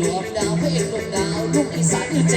รวมดาวพระเอกหนุ่มดาวลูกอีสานอือเจ